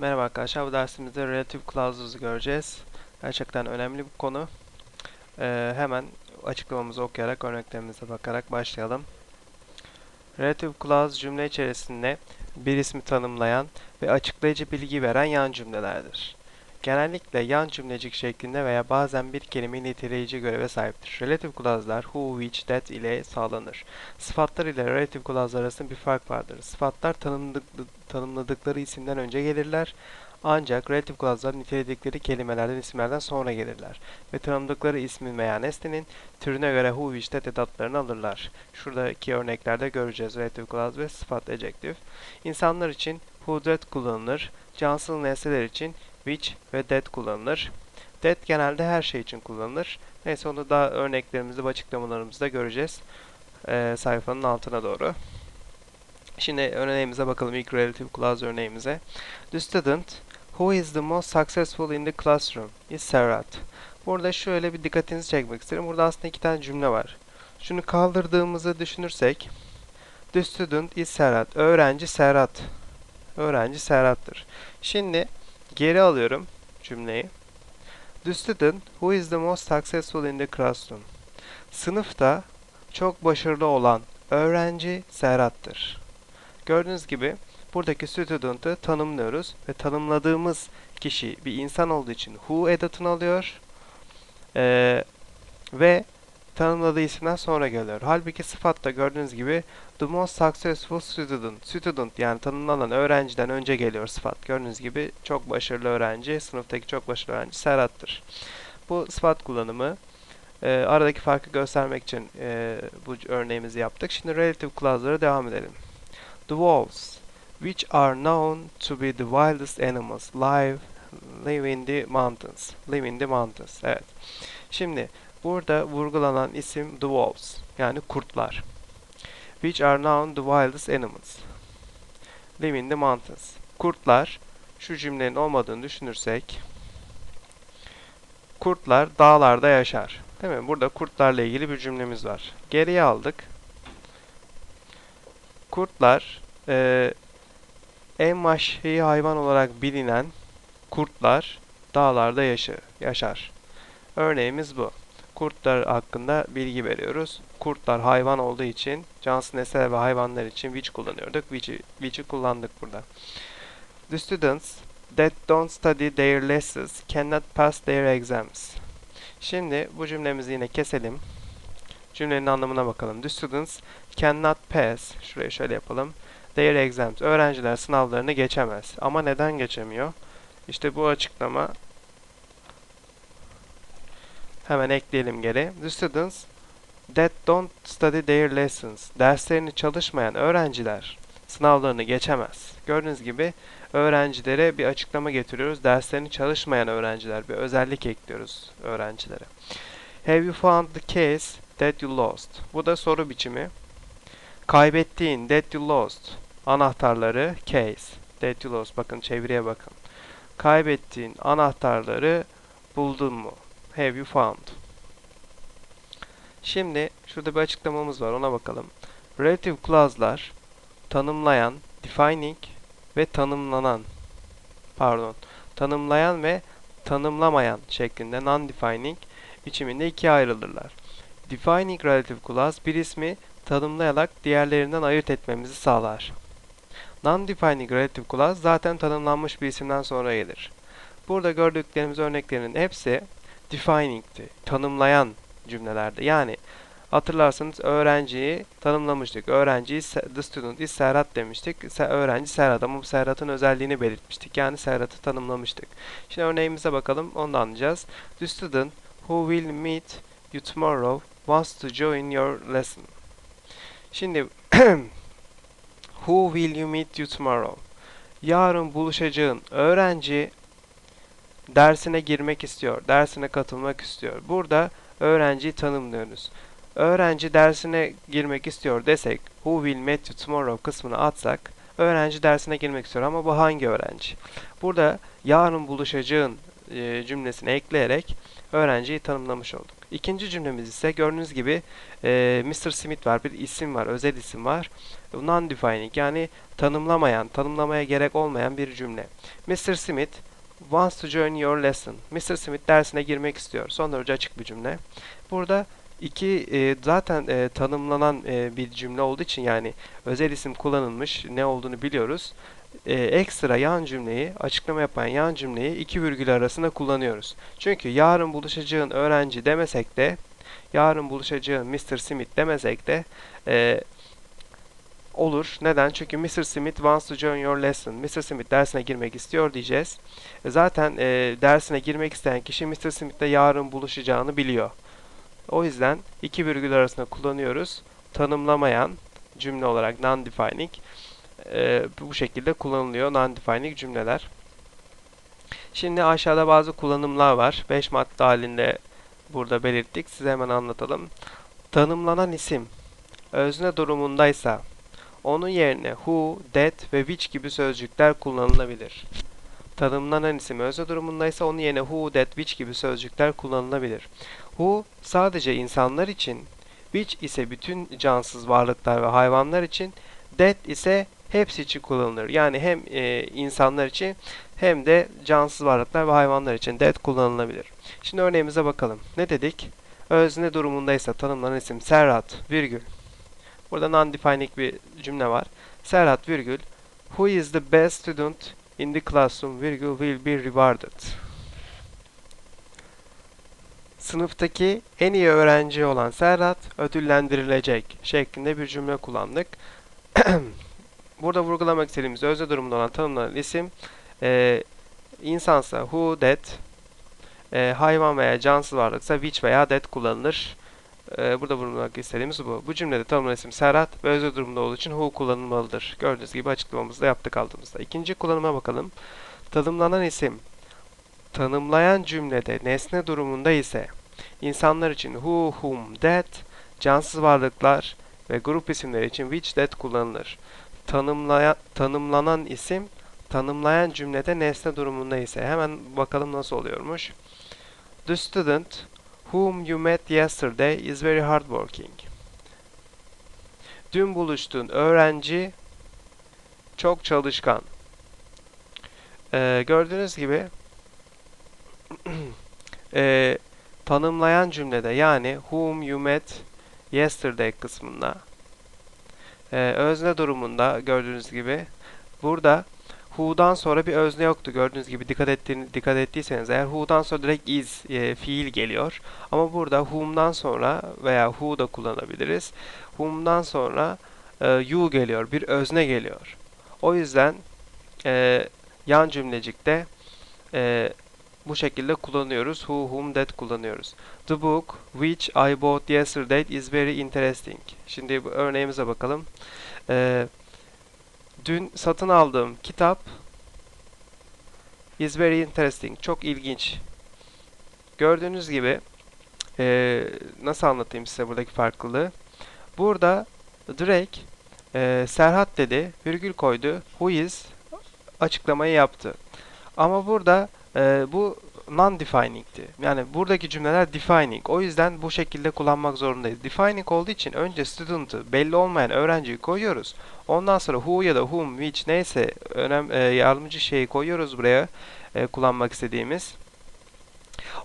Merhaba arkadaşlar, bu dersimizde Relative Clauses'ı göreceğiz. Gerçekten önemli bir konu. Ee, hemen açıklamamızı okuyarak, örneklerimize bakarak başlayalım. Relative Clause cümle içerisinde bir ismi tanımlayan ve açıklayıcı bilgi veren yan cümlelerdir. Genellikle yan cümlecik şeklinde veya bazen bir kelimeyi niteleyici göreve sahiptir. Relative clause'lar who, which, that ile sağlanır. Sıfatlar ile relative clause'lar arasında bir fark vardır. Sıfatlar tanımladık, tanımladıkları isimden önce gelirler. Ancak relative clause'lar niteledikleri kelimelerden isimlerden sonra gelirler. Ve tanımladıkları ismin veya nesnenin türüne göre who, which, that edatlarını alırlar. Şuradaki örneklerde göreceğiz relative clause ve sıfat adjective. İnsanlar için who, that kullanılır. Cansız nesneler için which ve that kullanılır. That genelde her şey için kullanılır. Neyse onu da örneklerimizde açıklamalarımızda göreceğiz. Ee, sayfanın altına doğru. Şimdi örneğimize bakalım ilk relative clause örneğimize. The student who is the most successful in the classroom is Serhat. Burada şöyle bir dikkatinizi çekmek isterim. Burada aslında iki tane cümle var. Şunu kaldırdığımızı düşünürsek The student is Serhat. Öğrenci Serhat. Öğrenci Serhat'tır. Şimdi Geri alıyorum cümleyi. The student who is the most successful in the classroom. Sınıfta çok başarılı olan öğrenci Serhat'tır. Gördüğünüz gibi buradaki student'ı tanımlıyoruz ve tanımladığımız kişi bir insan olduğu için who edatını alıyor ee, ve tanımladığı isimden sonra geliyor. Halbuki sıfat gördüğünüz gibi the most successful student. Student yani tanımlanan öğrenciden önce geliyor sıfat. Gördüğünüz gibi çok başarılı öğrenci, sınıftaki çok başarılı öğrenci Serhat'tır. Bu sıfat kullanımı e, aradaki farkı göstermek için e, bu örneğimizi yaptık. Şimdi relative clause'lara devam edelim. The wolves, which are known to be the wildest animals, live, live in the mountains. Live in the mountains. Evet. Şimdi Burada vurgulanan isim the wolves yani kurtlar. Which are now the wildest animals. Live in the mountains. Kurtlar şu cümlenin olmadığını düşünürsek kurtlar dağlarda yaşar. Değil mi? Burada kurtlarla ilgili bir cümlemiz var. Geriye aldık. Kurtlar e, en vahşi hayvan olarak bilinen kurtlar dağlarda yaşı, yaşar. Örneğimiz bu kurtlar hakkında bilgi veriyoruz. Kurtlar hayvan olduğu için cansız nesneler ve hayvanlar için which kullanıyorduk. Which'i which kullandık burada. The students that don't study their lessons cannot pass their exams. Şimdi bu cümlemizi yine keselim. Cümlenin anlamına bakalım. The students cannot pass. Şurayı şöyle yapalım. Their exams. Öğrenciler sınavlarını geçemez. Ama neden geçemiyor? İşte bu açıklama Hemen ekleyelim geri. The students that don't study their lessons. Derslerini çalışmayan öğrenciler sınavlarını geçemez. Gördüğünüz gibi öğrencilere bir açıklama getiriyoruz. Derslerini çalışmayan öğrenciler bir özellik ekliyoruz öğrencilere. Have you found the case that you lost? Bu da soru biçimi. Kaybettiğin that you lost anahtarları case that you lost. Bakın çeviriye bakın. Kaybettiğin anahtarları buldun mu? Have you found? Şimdi şurada bir açıklamamız var ona bakalım. Relative clause'lar tanımlayan, defining ve tanımlanan pardon, tanımlayan ve tanımlamayan şeklinde non-defining biçiminde ikiye ayrılırlar. Defining relative clause bir ismi tanımlayarak diğerlerinden ayırt etmemizi sağlar. Non-defining relative clause zaten tanımlanmış bir isimden sonra gelir. Burada gördüklerimiz örneklerinin hepsi defining'ti. Tanımlayan cümlelerde. Yani hatırlarsanız öğrenciyi tanımlamıştık. Öğrenciyi the student is Serhat demiştik. Öğrenci Serhat ama bu Serhat'ın özelliğini belirtmiştik. Yani Serhat'ı tanımlamıştık. Şimdi örneğimize bakalım. Onu da anlayacağız. The student who will meet you tomorrow wants to join your lesson. Şimdi who will you meet you tomorrow? Yarın buluşacağın öğrenci dersine girmek istiyor, dersine katılmak istiyor. Burada öğrenciyi tanımlıyoruz. Öğrenci dersine girmek istiyor desek, who will meet you tomorrow kısmını atsak, öğrenci dersine girmek istiyor ama bu hangi öğrenci? Burada yarın buluşacağın e, cümlesini ekleyerek öğrenciyi tanımlamış olduk. İkinci cümlemiz ise gördüğünüz gibi e, Mr. Smith var, bir isim var, özel isim var. Non-defining yani tanımlamayan, tanımlamaya gerek olmayan bir cümle. Mr. Smith wants to join your lesson. Mr. Smith dersine girmek istiyor. Son derece açık bir cümle. Burada iki e, zaten e, tanımlanan e, bir cümle olduğu için yani özel isim kullanılmış ne olduğunu biliyoruz. E, ekstra yan cümleyi, açıklama yapan yan cümleyi iki virgül arasında kullanıyoruz. Çünkü yarın buluşacağın öğrenci demesek de yarın buluşacağın Mr. Smith demesek de e, olur. Neden? Çünkü Mr. Smith wants to join your lesson. Mr. Smith dersine girmek istiyor diyeceğiz. E, zaten e, dersine girmek isteyen kişi Mr. Smith'le yarın buluşacağını biliyor. O yüzden iki virgül arasında kullanıyoruz. Tanımlamayan cümle olarak non-defining e, bu şekilde kullanılıyor non-defining cümleler. Şimdi aşağıda bazı kullanımlar var. 5 madde halinde burada belirttik. Size hemen anlatalım. Tanımlanan isim özne durumundaysa onun yerine who, that ve which gibi sözcükler kullanılabilir. Tanımlanan isim özne durumundaysa onun yerine who, that, which gibi sözcükler kullanılabilir. Who sadece insanlar için, which ise bütün cansız varlıklar ve hayvanlar için, that ise hepsi için kullanılır. Yani hem e, insanlar için hem de cansız varlıklar ve hayvanlar için that kullanılabilir. Şimdi örneğimize bakalım. Ne dedik? Özne durumundaysa tanımlanan isim Serhat, virgül. Burada non-defining bir cümle var. Serhat, virgül. Who is the best student in the classroom, virgül, will be rewarded. Sınıftaki en iyi öğrenci olan Serhat ödüllendirilecek şeklinde bir cümle kullandık. Burada vurgulamak istediğimiz özne durumunda olan tanımlanan isim e, insansa who, that, e, hayvan veya cansız varlıksa which veya that kullanılır. E, burada vurgulamak istediğimiz bu. Bu cümlede tanımlanan isim Serhat ve özne durumunda olduğu için who kullanılmalıdır. Gördüğünüz gibi açıklamamızda yaptık aldığımızda. İkinci kullanıma bakalım. Tanımlanan isim tanımlayan cümlede nesne durumunda ise insanlar için who, whom, that, cansız varlıklar ve grup isimleri için which, that kullanılır. Tanımlayan, tanımlanan isim tanımlayan cümlede nesne durumunda ise hemen bakalım nasıl oluyormuş. The student whom you met yesterday is very hardworking. Dün buluştuğun öğrenci çok çalışkan. Ee, gördüğünüz gibi e, tanımlayan cümlede yani whom you met yesterday kısmında e, özne durumunda gördüğünüz gibi burada who'dan sonra bir özne yoktu. Gördüğünüz gibi dikkat ettiğini, dikkat ettiyseniz eğer who'dan sonra direkt is e, fiil geliyor. Ama burada whom'dan sonra veya who da kullanabiliriz. Whom'dan sonra e, you geliyor. Bir özne geliyor. O yüzden e, yan cümlecikte e, bu şekilde kullanıyoruz. Who, whom, that kullanıyoruz. The book which I bought yesterday is very interesting. Şimdi bu örneğimize bakalım. Ee, dün satın aldığım kitap is very interesting. Çok ilginç. Gördüğünüz gibi e, nasıl anlatayım size buradaki farklılığı. Burada direkt e, Serhat dedi, virgül koydu. Who is açıklamayı yaptı. Ama burada e, bu non-defining'ti. Yani buradaki cümleler defining. O yüzden bu şekilde kullanmak zorundayız. Defining olduğu için önce student'ı belli olmayan öğrenciyi koyuyoruz. Ondan sonra who ya da whom, which neyse önem, e, yardımcı şeyi koyuyoruz buraya e, kullanmak istediğimiz.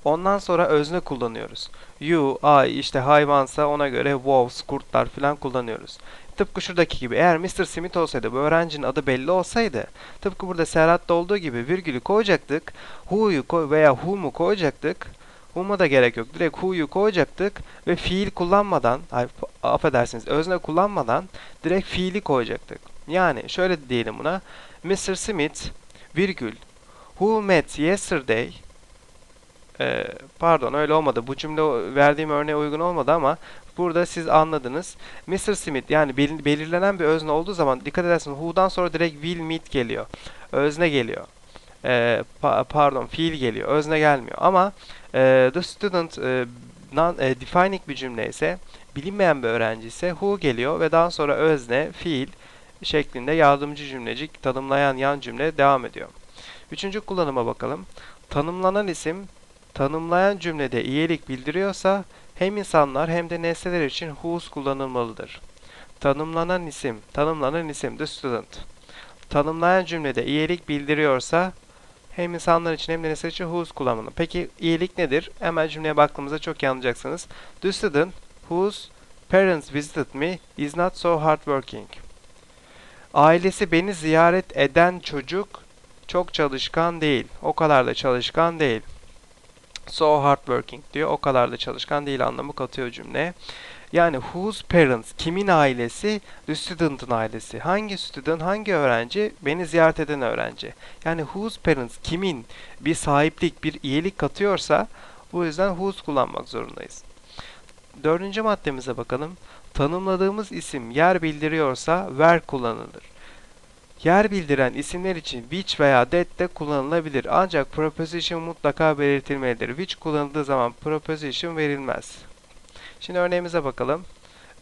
Ondan sonra özne kullanıyoruz. You, I, işte hayvansa ona göre wolves, kurtlar filan kullanıyoruz. Tıpkı şuradaki gibi eğer Mr. Smith olsaydı bu öğrencinin adı belli olsaydı tıpkı burada Serhat'ta olduğu gibi virgülü koyacaktık. Who'yu koy veya whom'u koyacaktık. Whom'a da gerek yok. Direkt who'yu koyacaktık ve fiil kullanmadan, ay, affedersiniz özne kullanmadan direkt fiili koyacaktık. Yani şöyle diyelim buna. Mr. Smith virgül who met yesterday ee, pardon öyle olmadı. Bu cümle verdiğim örneğe uygun olmadı ama burada siz anladınız. Mr. Smith yani belirlenen bir özne olduğu zaman dikkat edersiniz who'dan sonra direkt will meet geliyor. Özne geliyor. Ee, pa pardon fiil geliyor. Özne gelmiyor. Ama e, the student e, non, e, defining bir cümle ise bilinmeyen bir öğrenci ise who geliyor ve daha sonra özne, fiil şeklinde yardımcı cümlecik tanımlayan yan cümle devam ediyor. Üçüncü kullanıma bakalım. Tanımlanan isim tanımlayan cümlede iyilik bildiriyorsa hem insanlar hem de nesneler için whose kullanılmalıdır. Tanımlanan isim, tanımlanan isim the student. Tanımlayan cümlede iyilik bildiriyorsa hem insanlar için hem de nesneler için whose kullanılmalı. Peki iyilik nedir? Hemen cümleye baktığımızda çok iyi anlayacaksınız. The student whose parents visited me is not so hardworking. Ailesi beni ziyaret eden çocuk çok çalışkan değil. O kadar da çalışkan değil. So hardworking diyor. O kadar da çalışkan değil anlamı katıyor cümleye. Yani whose parents, kimin ailesi? The student'ın ailesi. Hangi student, hangi öğrenci? Beni ziyaret eden öğrenci. Yani whose parents, kimin bir sahiplik, bir iyilik katıyorsa bu yüzden whose kullanmak zorundayız. Dördüncü maddemize bakalım. Tanımladığımız isim yer bildiriyorsa where kullanılır. Yer bildiren isimler için which veya that de kullanılabilir. Ancak preposition mutlaka belirtilmelidir. Which kullanıldığı zaman preposition verilmez. Şimdi örneğimize bakalım.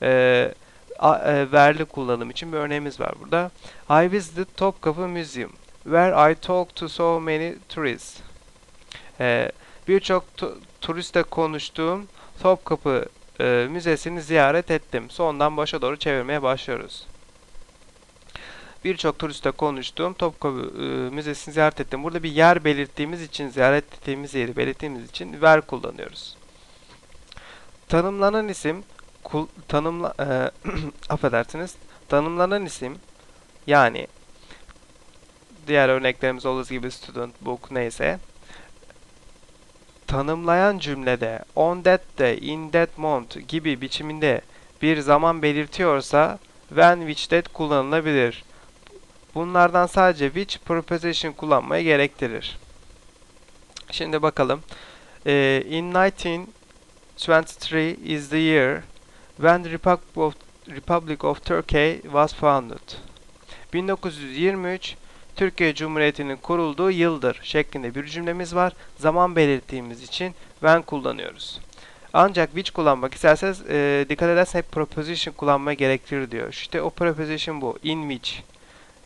Ee, a, e, verli kullanım için bir örneğimiz var burada. I visited Topkapı Museum where I talked to so many tourists. Ee, Birçok tu turistle konuştuğum Topkapı e, Müzesi'ni ziyaret ettim. Sondan başa doğru çevirmeye başlıyoruz. Birçok turistle konuştuğum Topkapı e, Müzesi'ni ziyaret ettim. Burada bir yer belirttiğimiz için, ziyaret ettiğimiz yeri belirttiğimiz için where kullanıyoruz. Tanımlanan isim kul, tanımla e, affedersiniz. Tanımlanan isim yani diğer örneklerimiz olduğu gibi student, book neyse tanımlayan cümlede on that day, in that month gibi biçiminde bir zaman belirtiyorsa when, which, that kullanılabilir. Bunlardan sadece which preposition kullanmayı gerektirir. Şimdi bakalım. Ee, in 1923 is the year when the Republic of, Republic of Turkey was founded. 1923 Türkiye Cumhuriyeti'nin kurulduğu yıldır şeklinde bir cümlemiz var. Zaman belirttiğimiz için when kullanıyoruz. Ancak which kullanmak isterseniz e, dikkat ederseniz hep preposition kullanmaya gerektirir diyor. İşte o preposition bu. In which.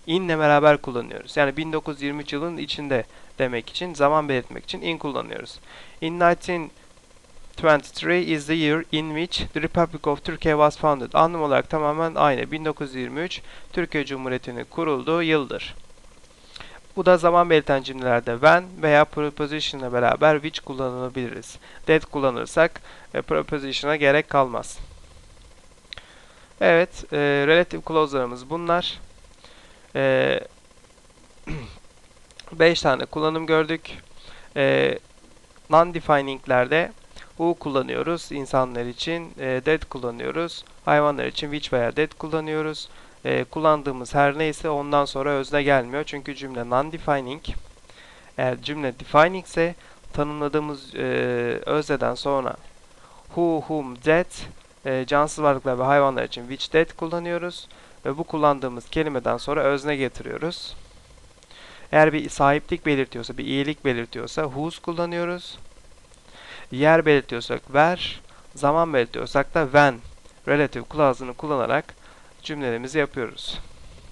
İnle beraber kullanıyoruz. Yani 1923 yılının içinde demek için, zaman belirtmek için in kullanıyoruz. In 1923 is the year in which the Republic of Turkey was founded. Anlam olarak tamamen aynı. 1923 Türkiye Cumhuriyeti'nin kurulduğu yıldır. Bu da zaman belirten cümlelerde when veya preposition ile beraber which kullanabiliriz. That kullanırsak e, preposition'a gerek kalmaz. Evet, e, relative clause'larımız bunlar. 5 tane kullanım gördük. Non-defining'lerde who kullanıyoruz insanlar için, e, that kullanıyoruz. Hayvanlar için which veya that kullanıyoruz. Kullandığımız her neyse ondan sonra özne gelmiyor. Çünkü cümle non-defining. Eğer cümle defining ise tanımladığımız e, özneden sonra who, whom, that cansız varlıklar ve hayvanlar için which, that kullanıyoruz. Ve bu kullandığımız kelimeden sonra özne getiriyoruz. Eğer bir sahiplik belirtiyorsa, bir iyilik belirtiyorsa whose kullanıyoruz. Yer belirtiyorsak where, zaman belirtiyorsak da when relative clause'ını kullanarak cümlelerimizi yapıyoruz.